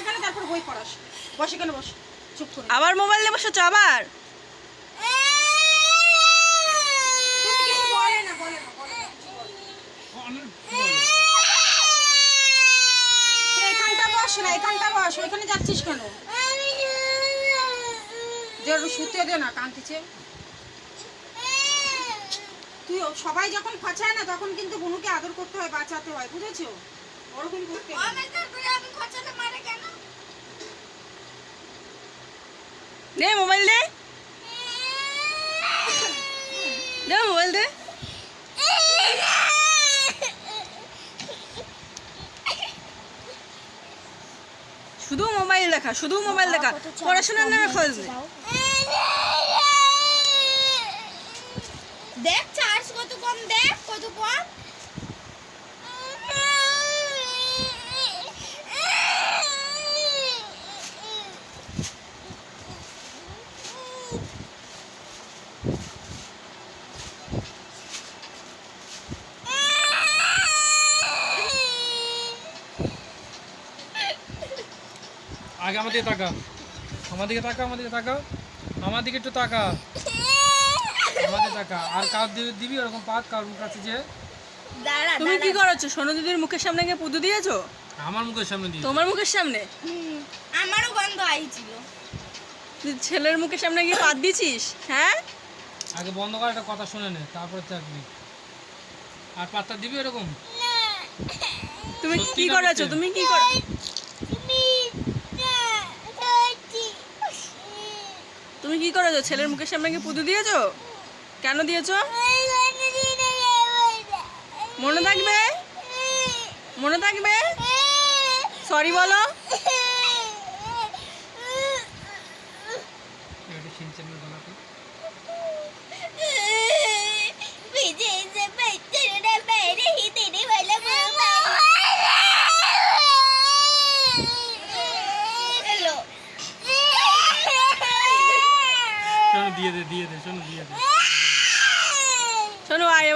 এখানে তারপর বই পড়াস। বস এখানে বস? চুপ করে। আবার মোবাইল নিয়ে বসেছো আবার? এখানটা বস না এখানটা বস ওইখানে যাচ্ছিস কেন? যে শুতে দে না কান্তিছে তুই সবাই যখন ফাঁচায় না তখন কিন্তু বুনুকে আদর করতে হয় বাঁচাতে হয় বুঝেছ? ওরকম করতে হয় না। দে মোবাইল দে দে মোবাইল দে শুধু মোবাইল দেখা শুধু মোবাইল দেখা পড়াশোনার নামে খোঁজ নেই দেখ, চার্জ কত কম, দেখ কত কম। আগে আমার দিকে তাকা আমার দিকে তাকা আমার দিকে তাকা আমার দিকে একটু তাকা আমাকে তাকা আর কার দিবি দিবি? ওরকম পাত কারোর কাছে যে? দাঁড়া তুমি কি করেছ? সোনু দিদির মুখের সামনে গিয়ে পুজো দিয়েছ? আমার মুখের সামনে দিবি তোমার মুখের সামনে? আমারও গন্ধ আইছিল। তুই ছেলের মুখের সামনে গিয়ে পাত দিছিস? হ্যাঁ? আগে বন্ধ কর একটা কথা শুনে নে তারপরে চাকরি আর পাত্তা দিবি এরকম তুমি কি করেছ? তুমি কি করে তুমি কি করেছ? ছেলের মুখের সামনে কি পুজো দিয়েছ? কেন দিয়েছ? মনে থাকবে? মনে থাকবে? সরি বলো। দিয়ে দে দিয়ে দে শোনো দিয়ে দে। শোনো আয়